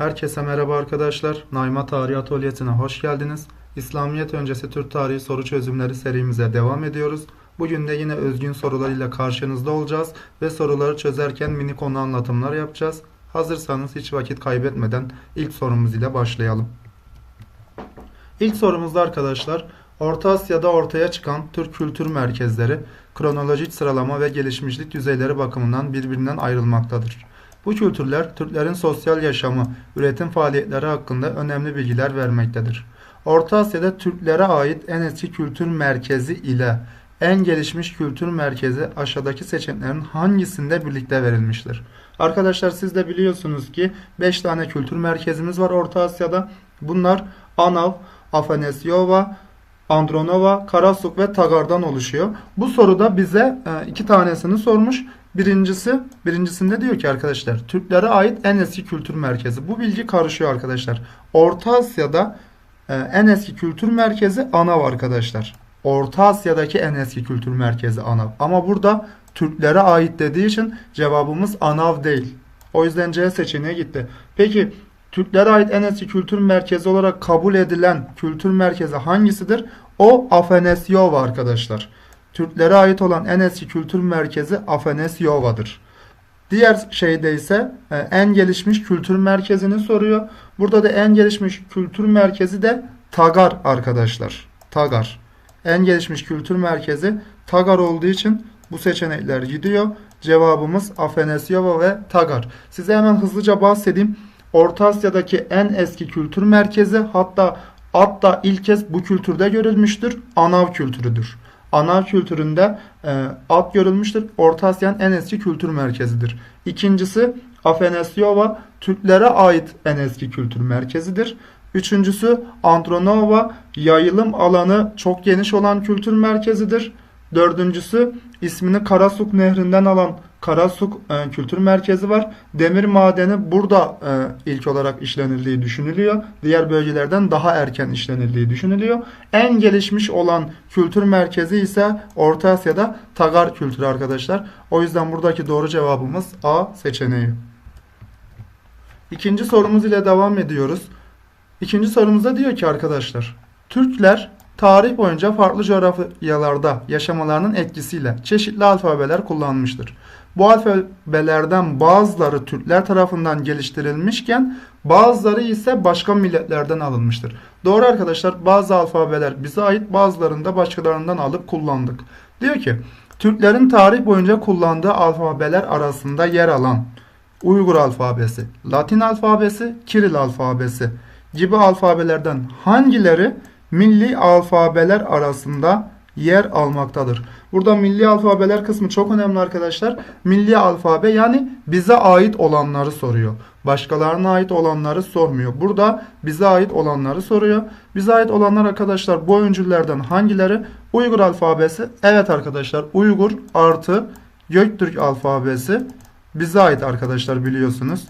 Herkese merhaba arkadaşlar. Naima Tarih Atölyesi'ne hoş geldiniz. İslamiyet öncesi Türk tarihi soru çözümleri serimize devam ediyoruz. Bugün de yine özgün sorularıyla karşınızda olacağız ve soruları çözerken mini konu anlatımlar yapacağız. Hazırsanız hiç vakit kaybetmeden ilk sorumuz ile başlayalım. İlk sorumuzda arkadaşlar Orta Asya'da ortaya çıkan Türk kültür merkezleri kronolojik sıralama ve gelişmişlik düzeyleri bakımından birbirinden ayrılmaktadır. Bu kültürler Türklerin sosyal yaşamı, üretim faaliyetleri hakkında önemli bilgiler vermektedir. Orta Asya'da Türklere ait en eski kültür merkezi ile en gelişmiş kültür merkezi aşağıdaki seçeneklerin hangisinde birlikte verilmiştir? Arkadaşlar siz de biliyorsunuz ki 5 tane kültür merkezimiz var Orta Asya'da. Bunlar Anav, Afanesyova, Andronova, Karasuk ve Tagar'dan oluşuyor. Bu soruda bize e, iki tanesini sormuş. Birincisi, birincisinde diyor ki arkadaşlar Türklere ait en eski kültür merkezi. Bu bilgi karışıyor arkadaşlar. Orta Asya'da e, en eski kültür merkezi Anav arkadaşlar. Orta Asya'daki en eski kültür merkezi Anav. Ama burada Türklere ait dediği için cevabımız Anav değil. O yüzden C seçeneği gitti. Peki Türklere ait en eski kültür merkezi olarak kabul edilen kültür merkezi hangisidir? O Afanasyova arkadaşlar. Türklere ait olan en eski kültür merkezi Afanasyova'dır. Diğer şeyde ise e, en gelişmiş kültür merkezini soruyor. Burada da en gelişmiş kültür merkezi de Tagar arkadaşlar. Tagar. En gelişmiş kültür merkezi Tagar olduğu için bu seçenekler gidiyor. Cevabımız Afanasyova ve Tagar. Size hemen hızlıca bahsedeyim. Orta Asya'daki en eski kültür merkezi hatta hatta ilk kez bu kültürde görülmüştür. Anav kültürüdür. Anav kültüründe e, at görülmüştür. Orta Asya'nın en eski kültür merkezidir. İkincisi Afanasyova Türklere ait en eski kültür merkezidir. Üçüncüsü Andronova yayılım alanı çok geniş olan kültür merkezidir. Dördüncüsü ismini Karasuk Nehri'nden alan Karasuk e, Kültür Merkezi var. Demir madeni burada e, ilk olarak işlenildiği düşünülüyor. Diğer bölgelerden daha erken işlenildiği düşünülüyor. En gelişmiş olan kültür merkezi ise Orta Asya'da Tagar kültürü arkadaşlar. O yüzden buradaki doğru cevabımız A seçeneği. İkinci sorumuz ile devam ediyoruz. İkinci sorumuzda diyor ki arkadaşlar Türkler tarih boyunca farklı coğrafyalarda yaşamalarının etkisiyle çeşitli alfabeler kullanmıştır. Bu alfabelerden bazıları Türkler tarafından geliştirilmişken bazıları ise başka milletlerden alınmıştır. Doğru arkadaşlar bazı alfabeler bize ait bazılarını da başkalarından alıp kullandık. Diyor ki Türklerin tarih boyunca kullandığı alfabeler arasında yer alan Uygur alfabesi, Latin alfabesi, Kiril alfabesi gibi alfabelerden hangileri milli alfabeler arasında yer almaktadır. Burada milli alfabeler kısmı çok önemli arkadaşlar. Milli alfabe yani bize ait olanları soruyor. Başkalarına ait olanları sormuyor. Burada bize ait olanları soruyor. Bize ait olanlar arkadaşlar bu öncüllerden hangileri? Uygur alfabesi. Evet arkadaşlar Uygur artı Göktürk alfabesi bize ait arkadaşlar biliyorsunuz.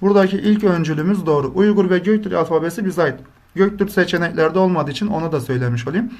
Buradaki ilk öncülümüz doğru. Uygur ve Göktürk alfabesi bize ait. Göktürk seçeneklerde olmadığı için onu da söylemiş olayım.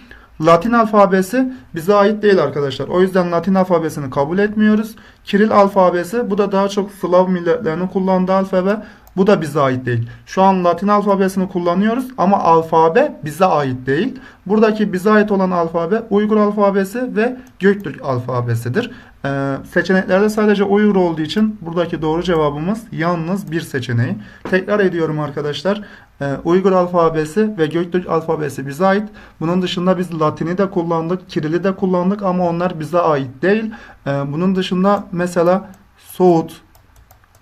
Latin alfabesi bize ait değil arkadaşlar. O yüzden Latin alfabesini kabul etmiyoruz. Kiril alfabesi bu da daha çok Slav milletlerinin kullandığı alfabe. Bu da bize ait değil. Şu an Latin alfabesini kullanıyoruz ama alfabe bize ait değil. Buradaki bize ait olan alfabe Uygur alfabesi ve Göktürk alfabesidir. Ee, seçeneklerde sadece Uygur olduğu için buradaki doğru cevabımız yalnız bir seçeneği. Tekrar ediyorum arkadaşlar. Ee, Uygur alfabesi ve Göktürk alfabesi bize ait. Bunun dışında biz Latin'i de kullandık, Kiril'i de kullandık ama onlar bize ait değil. Ee, bunun dışında mesela Soğut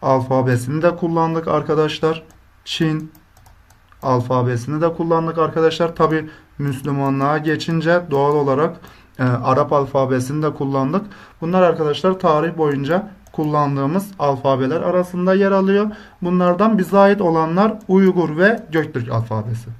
alfabesini de kullandık arkadaşlar. Çin alfabesini de kullandık arkadaşlar. Tabi Müslümanlığa geçince doğal olarak e, Arap alfabesini de kullandık. Bunlar arkadaşlar tarih boyunca kullandığımız alfabeler arasında yer alıyor. Bunlardan bize ait olanlar Uygur ve Göktürk alfabesi.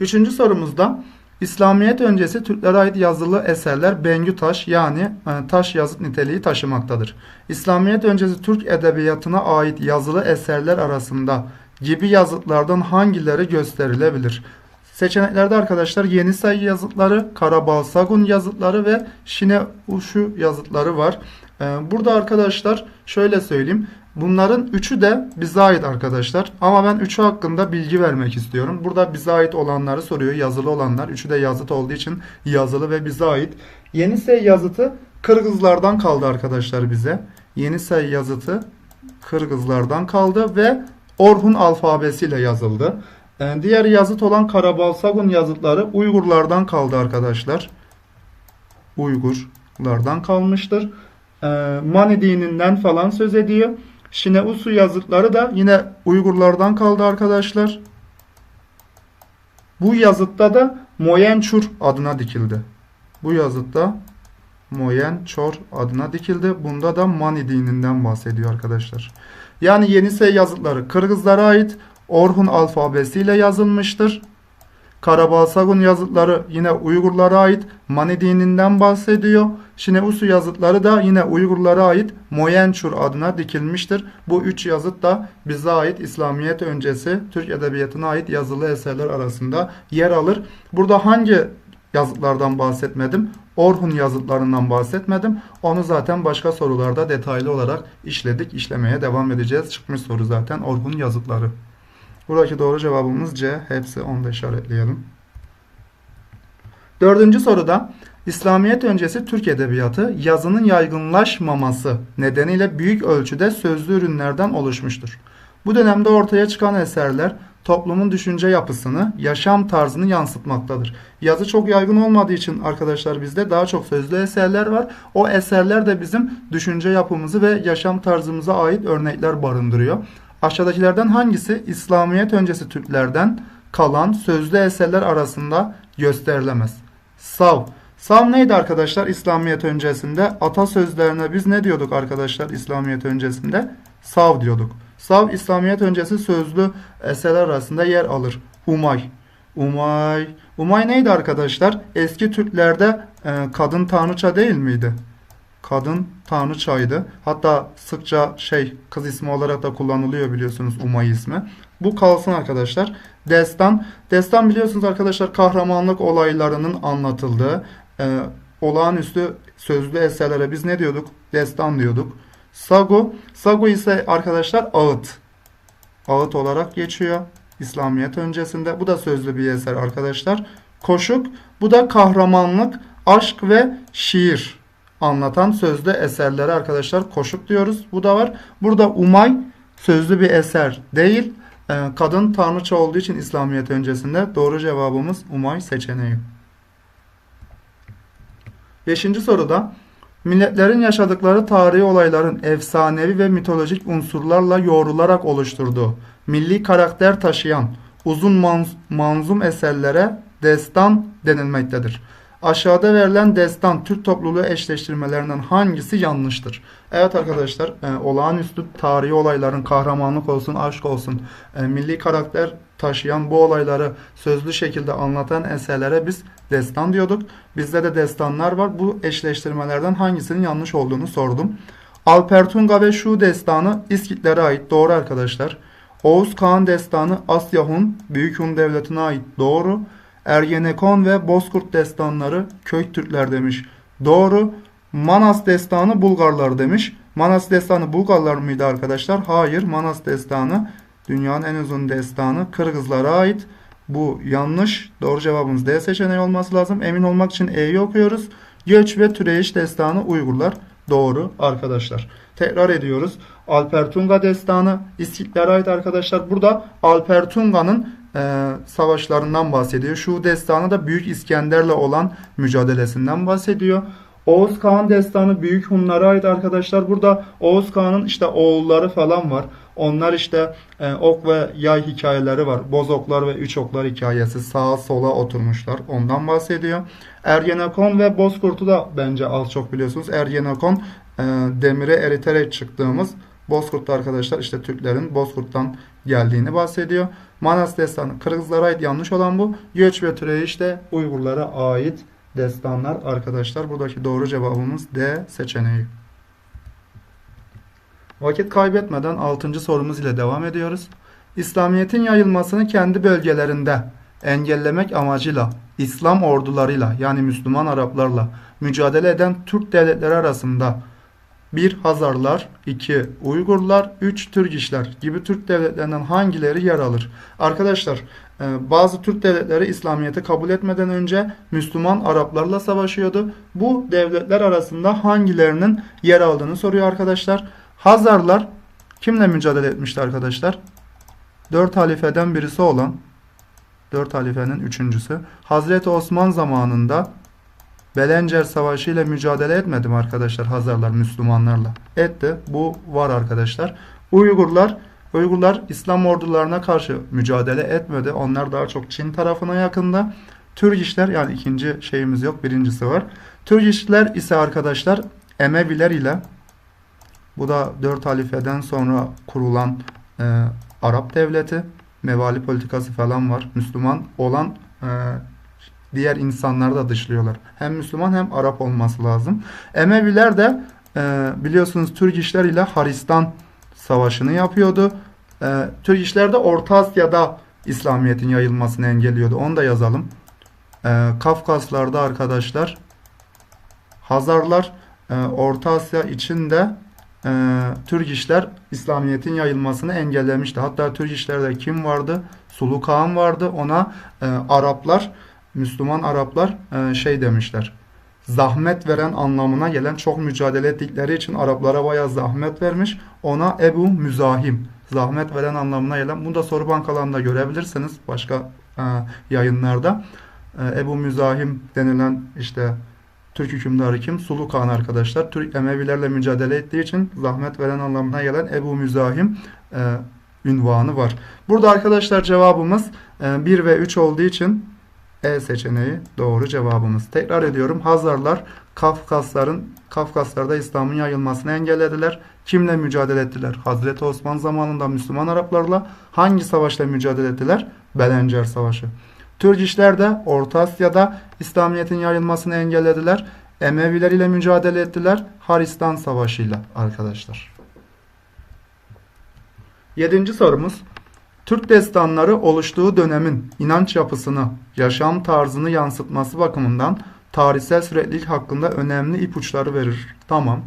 Üçüncü sorumuzda İslamiyet öncesi Türklere ait yazılı eserler Bengü taş yani e, taş yazıt niteliği taşımaktadır. İslamiyet öncesi Türk edebiyatına ait yazılı eserler arasında gibi yazıtlardan hangileri gösterilebilir? Seçeneklerde arkadaşlar Yeni Sayı yazıtları, Karabalsagun yazıtları ve Şine Uşu yazıtları var. Ee, burada arkadaşlar şöyle söyleyeyim. Bunların üçü de bize ait arkadaşlar. Ama ben üçü hakkında bilgi vermek istiyorum. Burada bize ait olanları soruyor. Yazılı olanlar. Üçü de yazıt olduğu için yazılı ve bize ait. Yenisey yazıtı Kırgızlardan kaldı arkadaşlar bize. Yenisey yazıtı Kırgızlardan kaldı ve Orhun alfabesiyle yazıldı. Ee, Diğer yazıt olan Karabalsagun yazıtları Uygurlardan kaldı arkadaşlar. Uygurlardan kalmıştır. Ee, Mani dininden falan söz ediyor. Şineusu yazıtları da yine Uygurlardan kaldı arkadaşlar. Bu yazıtta da Moyençur adına dikildi. Bu yazıtta Moyençor adına dikildi. Bunda da Mani dininden bahsediyor arkadaşlar. Yani Yenisey yazıtları Kırgızlara ait Orhun alfabesiyle yazılmıştır. Karabalsagun yazıtları yine Uygurlara ait Mani dininden bahsediyor. Şineusu yazıtları da yine Uygurlara ait Moyençur adına dikilmiştir. Bu üç yazıt da bize ait İslamiyet öncesi Türk Edebiyatı'na ait yazılı eserler arasında yer alır. Burada hangi yazıtlardan bahsetmedim? Orhun yazıtlarından bahsetmedim. Onu zaten başka sorularda detaylı olarak işledik. işlemeye devam edeceğiz. Çıkmış soru zaten Orhun yazıtları. Buradaki doğru cevabımız C. Hepsi onu da işaretleyelim. Dördüncü soruda İslamiyet öncesi Türk Edebiyatı yazının yaygınlaşmaması nedeniyle büyük ölçüde sözlü ürünlerden oluşmuştur. Bu dönemde ortaya çıkan eserler toplumun düşünce yapısını, yaşam tarzını yansıtmaktadır. Yazı çok yaygın olmadığı için arkadaşlar bizde daha çok sözlü eserler var. O eserler de bizim düşünce yapımızı ve yaşam tarzımıza ait örnekler barındırıyor. Aşağıdakilerden hangisi İslamiyet öncesi Türklerden kalan sözlü eserler arasında gösterilemez? Sav. Sav neydi arkadaşlar İslamiyet öncesinde? Atasözlerine biz ne diyorduk arkadaşlar İslamiyet öncesinde? Sav diyorduk. Sav İslamiyet öncesi sözlü eserler arasında yer alır. Umay. Umay. Umay neydi arkadaşlar? Eski Türklerde e, kadın tanrıça değil miydi? Kadın tanrıçaydı. Hatta sıkça şey kız ismi olarak da kullanılıyor biliyorsunuz Umay ismi. Bu kalsın arkadaşlar. Destan. Destan biliyorsunuz arkadaşlar kahramanlık olaylarının anlatıldığı e, olağanüstü sözlü eserlere biz ne diyorduk? Destan diyorduk. Sagu. Sagu ise arkadaşlar ağıt. Ağıt olarak geçiyor. İslamiyet öncesinde. Bu da sözlü bir eser arkadaşlar. Koşuk. Bu da kahramanlık, aşk ve şiir anlatan sözlü eserlere arkadaşlar koşuk diyoruz. Bu da var. Burada Umay sözlü bir eser değil. Ee, kadın tanrıça olduğu için İslamiyet öncesinde doğru cevabımız Umay seçeneği. Beşinci soruda milletlerin yaşadıkları tarihi olayların efsanevi ve mitolojik unsurlarla yoğrularak oluşturduğu milli karakter taşıyan uzun manz- manzum eserlere destan denilmektedir. Aşağıda verilen destan Türk topluluğu eşleştirmelerinden hangisi yanlıştır? Evet arkadaşlar e, olağanüstü tarihi olayların kahramanlık olsun, aşk olsun, e, milli karakter taşıyan bu olayları sözlü şekilde anlatan eserlere biz destan diyorduk. Bizde de destanlar var. Bu eşleştirmelerden hangisinin yanlış olduğunu sordum. Alpertunga ve Şu destanı İskitlere ait. Doğru arkadaşlar. Oğuz Kağan destanı Asya Hun, Büyük Hun Devleti'ne ait. Doğru. Ergenekon ve Bozkurt destanları Kök Türkler demiş. Doğru. Manas destanı Bulgarlar demiş. Manas destanı Bulgarlar mıydı arkadaşlar? Hayır. Manas destanı dünyanın en uzun destanı Kırgızlara ait. Bu yanlış. Doğru cevabımız D seçeneği olması lazım. Emin olmak için E'yi okuyoruz. Göç ve türeyiş destanı Uygurlar. Doğru arkadaşlar. Tekrar ediyoruz. Alpertunga destanı İskitlere ait arkadaşlar. Burada Alpertunga'nın e, savaşlarından bahsediyor. Şu destanı da Büyük İskender'le olan mücadelesinden bahsediyor. Oğuz Kağan destanı Büyük Hunlara ait arkadaşlar. Burada Oğuz Kağan'ın işte oğulları falan var. Onlar işte e, ok ve yay hikayeleri var. Bozoklar ve üç oklar hikayesi. Sağa sola oturmuşlar. Ondan bahsediyor. Ergenekon ve Bozkurt'u da bence az çok biliyorsunuz. Ergenekon e, demire eriterek çıktığımız Bozkurt'ta arkadaşlar işte Türklerin Bozkurt'tan geldiğini bahsediyor. Manas destanı Kırgızlara ait yanlış olan bu. Göç ve Türeyiş de Uygurlara ait destanlar arkadaşlar. Buradaki doğru cevabımız D seçeneği. Vakit kaybetmeden 6. sorumuz ile devam ediyoruz. İslamiyet'in yayılmasını kendi bölgelerinde engellemek amacıyla İslam ordularıyla yani Müslüman Araplarla mücadele eden Türk devletleri arasında 1. Hazarlar 2. Uygurlar 3. Türgişler gibi Türk devletlerinden hangileri yer alır? Arkadaşlar e, bazı Türk devletleri İslamiyet'i kabul etmeden önce Müslüman Araplarla savaşıyordu. Bu devletler arasında hangilerinin yer aldığını soruyor arkadaşlar. Hazarlar kimle mücadele etmişti arkadaşlar? Dört halifeden birisi olan dört halifenin üçüncüsü Hazreti Osman zamanında Belencer Savaşı ile mücadele etmedi mi arkadaşlar Hazarlar Müslümanlarla? Etti. Bu var arkadaşlar. Uygurlar Uygurlar İslam ordularına karşı mücadele etmedi. Onlar daha çok Çin tarafına yakında. Türgişler yani ikinci şeyimiz yok. Birincisi var. Türgişler ise arkadaşlar Emeviler ile bu da dört halifeden sonra kurulan e, Arap devleti. Mevali politikası falan var. Müslüman olan e, diğer insanları da dışlıyorlar. Hem Müslüman hem Arap olması lazım. Emeviler de e, biliyorsunuz Türk işler ile Haristan savaşını yapıyordu. E, Türk işler de Orta Asya'da İslamiyet'in yayılmasını engelliyordu. Onu da yazalım. E, Kafkaslarda arkadaşlar Hazarlar e, Orta Asya içinde e, Türk işler İslamiyet'in yayılmasını engellemişti. Hatta Türk işlerde kim vardı? Sulu Kağan vardı. Ona e, Araplar Müslüman Araplar e, şey demişler. Zahmet veren anlamına gelen çok mücadele ettikleri için Araplara bayağı zahmet vermiş. Ona Ebu Müzahim zahmet veren anlamına gelen. Bunu da soru bankalarında görebilirsiniz başka e, yayınlarda. E, Ebu Müzahim denilen işte Türk hükümdarı kim? Sulu Kağan arkadaşlar. Türk Emevilerle mücadele ettiği için zahmet veren anlamına gelen Ebu Müzahim e, ünvanı var. Burada arkadaşlar cevabımız e, 1 ve 3 olduğu için e seçeneği doğru cevabımız. Tekrar ediyorum. Hazarlar Kafkasların Kafkaslarda İslam'ın yayılmasını engellediler. Kimle mücadele ettiler? Hazreti Osman zamanında Müslüman Araplarla hangi savaşla mücadele ettiler? Belencer Savaşı. Türkişler de Orta Asya'da İslamiyet'in yayılmasını engellediler. Emeviler ile mücadele ettiler. Haristan Savaşı ile arkadaşlar. Yedinci sorumuz. Türk destanları oluştuğu dönemin inanç yapısını, yaşam tarzını yansıtması bakımından tarihsel süreklilik hakkında önemli ipuçları verir. Tamam.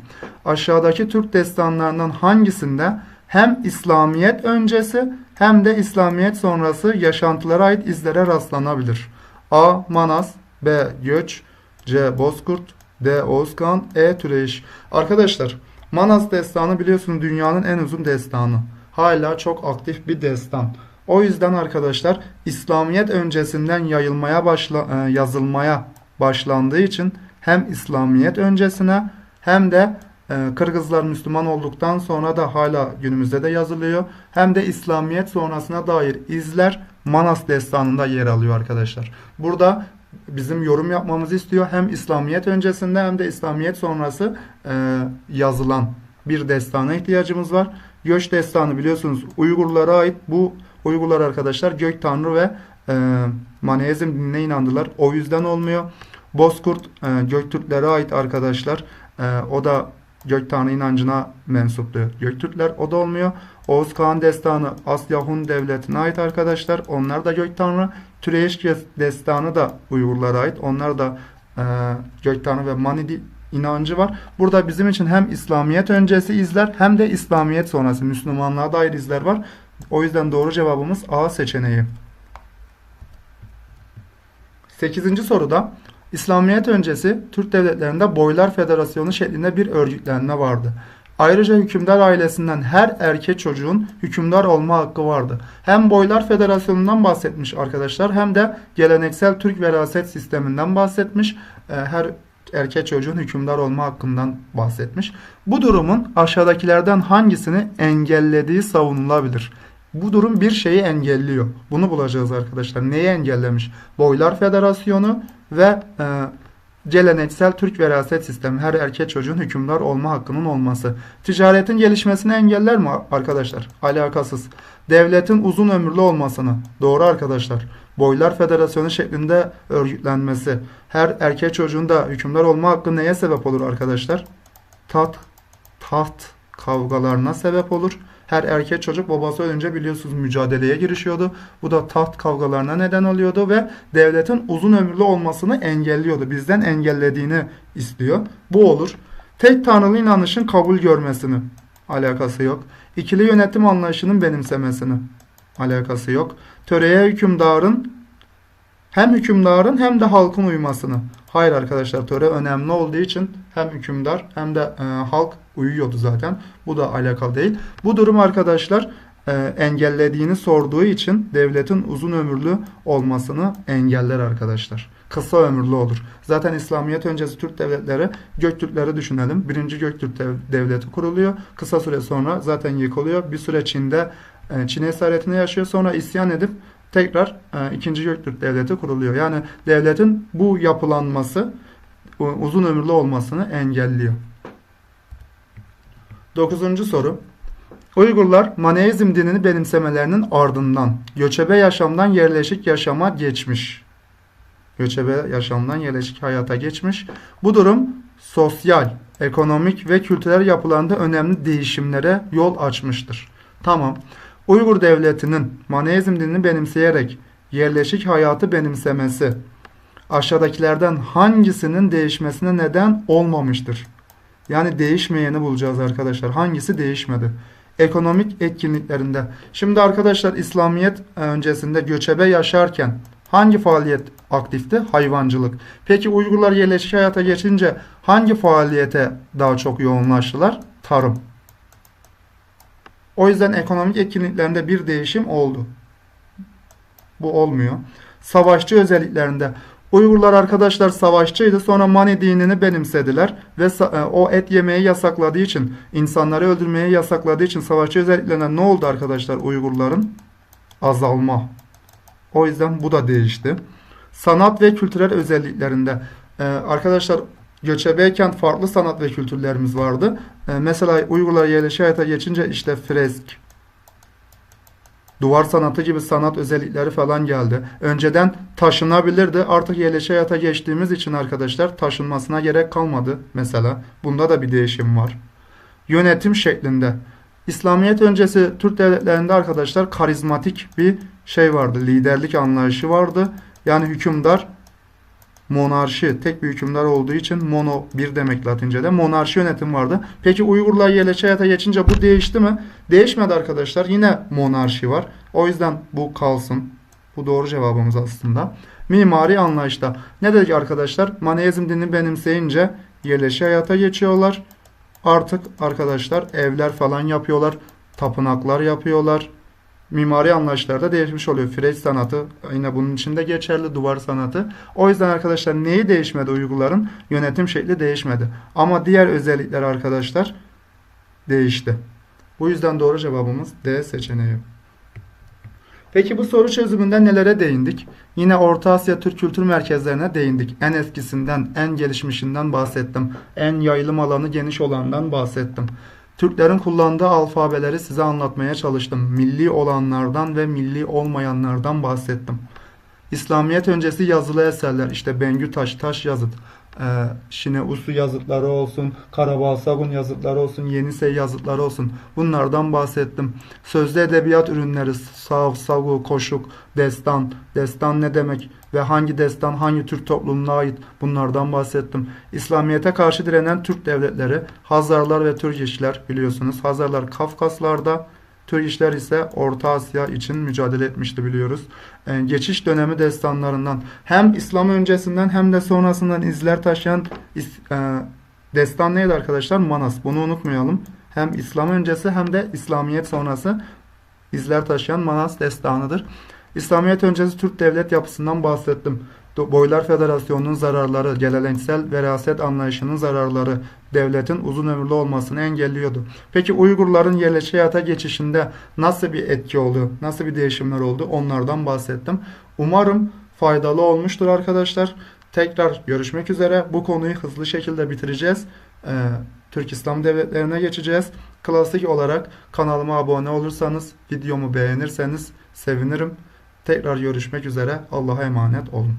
Aşağıdaki Türk destanlarından hangisinde hem İslamiyet öncesi hem de İslamiyet sonrası yaşantılara ait izlere rastlanabilir? A. Manas B. Göç C. Bozkurt D. Oğuzkan E. Türeyiş Arkadaşlar Manas destanı biliyorsunuz dünyanın en uzun destanı hala çok aktif bir destan. O yüzden arkadaşlar İslamiyet öncesinden yayılmaya başla, e, yazılmaya başlandığı için hem İslamiyet öncesine hem de e, Kırgızlar Müslüman olduktan sonra da hala günümüzde de yazılıyor. Hem de İslamiyet sonrasına dair izler Manas destanında yer alıyor arkadaşlar. Burada bizim yorum yapmamızı istiyor. Hem İslamiyet öncesinde hem de İslamiyet sonrası e, yazılan bir destana ihtiyacımız var. Göç destanı biliyorsunuz Uygurlara ait. Bu Uygurlar arkadaşlar gök tanrı ve e, Maneizm dinine inandılar. O yüzden olmuyor. Bozkurt e, Göktürklere ait arkadaşlar. E, o da gök tanrı inancına mensuptu. Göktürkler o da olmuyor. Oğuz Kağan destanı Asya Hun devletine ait arkadaşlar. Onlar da gök tanrı. Türeyiş destanı da Uygurlara ait. Onlar da e, gök tanrı ve Mani inancı var. Burada bizim için hem İslamiyet öncesi izler hem de İslamiyet sonrası Müslümanlığa dair izler var. O yüzden doğru cevabımız A seçeneği. 8. soruda İslamiyet öncesi Türk devletlerinde Boylar Federasyonu şeklinde bir örgütlenme vardı. Ayrıca hükümdar ailesinden her erkek çocuğun hükümdar olma hakkı vardı. Hem Boylar Federasyonu'ndan bahsetmiş arkadaşlar hem de geleneksel Türk veraset sisteminden bahsetmiş. Ee, her erkek çocuğun hükümdar olma hakkından bahsetmiş. Bu durumun aşağıdakilerden hangisini engellediği savunulabilir. Bu durum bir şeyi engelliyor. Bunu bulacağız arkadaşlar. Neyi engellemiş? Boylar Federasyonu ve e, geleneksel Türk veraset sistemi her erkek çocuğun hükümdar olma hakkının olması. Ticaretin gelişmesini engeller mi arkadaşlar? Alakasız. Devletin uzun ömürlü olmasını. Doğru arkadaşlar. Boylar Federasyonu şeklinde örgütlenmesi. Her erkek çocuğun da hükümdar olma hakkı neye sebep olur arkadaşlar? Tat, taht kavgalarına sebep olur. Her erkek çocuk babası ölünce biliyorsunuz mücadeleye girişiyordu. Bu da taht kavgalarına neden oluyordu ve devletin uzun ömürlü olmasını engelliyordu. Bizden engellediğini istiyor. Bu olur. Tek tanrılı inanışın kabul görmesini alakası yok. İkili yönetim anlayışının benimsemesini alakası yok. Töreye hükümdarın hem hükümdarın hem de halkın uymasını. Hayır arkadaşlar töre önemli olduğu için hem hükümdar hem de e, halk uyuyordu zaten. Bu da alakalı değil. Bu durum arkadaşlar e, engellediğini sorduğu için devletin uzun ömürlü olmasını engeller arkadaşlar. Kısa ömürlü olur. Zaten İslamiyet öncesi Türk devletleri Göktürkleri düşünelim. Birinci Göktürk dev- devleti kuruluyor. Kısa süre sonra zaten yıkılıyor. Bir süre Çin'de e, Çin esaretinde yaşıyor. Sonra isyan edip tekrar e, ikinci Göktürk devleti kuruluyor. Yani devletin bu yapılanması uzun ömürlü olmasını engelliyor. Dokuzuncu soru. Uygurlar Maneizm dinini benimsemelerinin ardından göçebe yaşamdan yerleşik yaşama geçmiş. Göçebe yaşamdan yerleşik hayata geçmiş. Bu durum sosyal, ekonomik ve kültürel yapılarında önemli değişimlere yol açmıştır. Tamam. Uygur devletinin Maneizm dinini benimseyerek yerleşik hayatı benimsemesi aşağıdakilerden hangisinin değişmesine neden olmamıştır? Yani değişmeyeni bulacağız arkadaşlar. Hangisi değişmedi? Ekonomik etkinliklerinde. Şimdi arkadaşlar İslamiyet öncesinde göçebe yaşarken hangi faaliyet aktifti? Hayvancılık. Peki Uygurlar yerleşik hayata geçince hangi faaliyete daha çok yoğunlaştılar? Tarım. O yüzden ekonomik etkinliklerinde bir değişim oldu. Bu olmuyor. Savaşçı özelliklerinde Uygurlar arkadaşlar savaşçıydı. Sonra Mani dinini benimsediler ve e, o et yemeyi yasakladığı için, insanları öldürmeyi yasakladığı için savaşçı özelliklerine ne oldu arkadaşlar Uygurların? Azalma. O yüzden bu da değişti. Sanat ve kültürel özelliklerinde e, arkadaşlar göçebeyken farklı sanat ve kültürlerimiz vardı. E, mesela Uygurlar yerleşik hayata geçince işte fresk, duvar sanatı gibi sanat özellikleri falan geldi. Önceden taşınabilirdi. Artık yerleşik hayata geçtiğimiz için arkadaşlar taşınmasına gerek kalmadı mesela. Bunda da bir değişim var. Yönetim şeklinde. İslamiyet öncesi Türk devletlerinde arkadaşlar karizmatik bir şey vardı. Liderlik anlayışı vardı. Yani hükümdar monarşi tek bir hükümdar olduğu için mono bir demek Latince'de monarşi yönetim vardı. Peki Uygurlar yerleşik hayata geçince bu değişti mi? Değişmedi arkadaşlar. Yine monarşi var. O yüzden bu kalsın. Bu doğru cevabımız aslında. Mimari anlayışta. Ne dedik arkadaşlar? Maneizm dinini benimseyince yerleşik hayata geçiyorlar. Artık arkadaşlar evler falan yapıyorlar. Tapınaklar yapıyorlar. Mimari anlayışlarda değişmiş oluyor. Frez sanatı yine bunun içinde geçerli. Duvar sanatı. O yüzden arkadaşlar neyi değişmedi Uygurların? Yönetim şekli değişmedi. Ama diğer özellikler arkadaşlar değişti. Bu yüzden doğru cevabımız D seçeneği. Peki bu soru çözümünde nelere değindik? Yine Orta Asya Türk kültür merkezlerine değindik. En eskisinden, en gelişmişinden bahsettim. En yayılım alanı geniş olandan bahsettim. Türklerin kullandığı alfabeleri size anlatmaya çalıştım. Milli olanlardan ve milli olmayanlardan bahsettim. İslamiyet öncesi yazılı eserler işte Bengü Taş, Taş yazıt, e, Şine Usu yazıtları olsun, Karabağ Sagun yazıtları olsun, Yenisey yazıtları olsun. Bunlardan bahsettim. Sözlü edebiyat ürünleri, sav, sagu, koşuk, destan, destan ne demek ve hangi destan hangi Türk toplumuna ait bunlardan bahsettim. İslamiyete karşı direnen Türk devletleri, Hazarlar ve Türk işler biliyorsunuz. Hazarlar Kafkaslarda, Türk işler ise Orta Asya için mücadele etmişti biliyoruz. Ee, geçiş dönemi destanlarından hem İslam öncesinden hem de sonrasından izler taşıyan is- e, destan neydi arkadaşlar? Manas. Bunu unutmayalım. Hem İslam öncesi hem de İslamiyet sonrası izler taşıyan Manas destanıdır. İslamiyet öncesi Türk devlet yapısından bahsettim. Boylar Federasyonu'nun zararları, geleneksel veraset anlayışının zararları devletin uzun ömürlü olmasını engelliyordu. Peki Uygurların yerleşik hayata geçişinde nasıl bir etki oldu, nasıl bir değişimler oldu onlardan bahsettim. Umarım faydalı olmuştur arkadaşlar. Tekrar görüşmek üzere. Bu konuyu hızlı şekilde bitireceğiz. Ee, Türk İslam devletlerine geçeceğiz. Klasik olarak kanalıma abone olursanız, videomu beğenirseniz sevinirim. Tekrar görüşmek üzere. Allah'a emanet olun.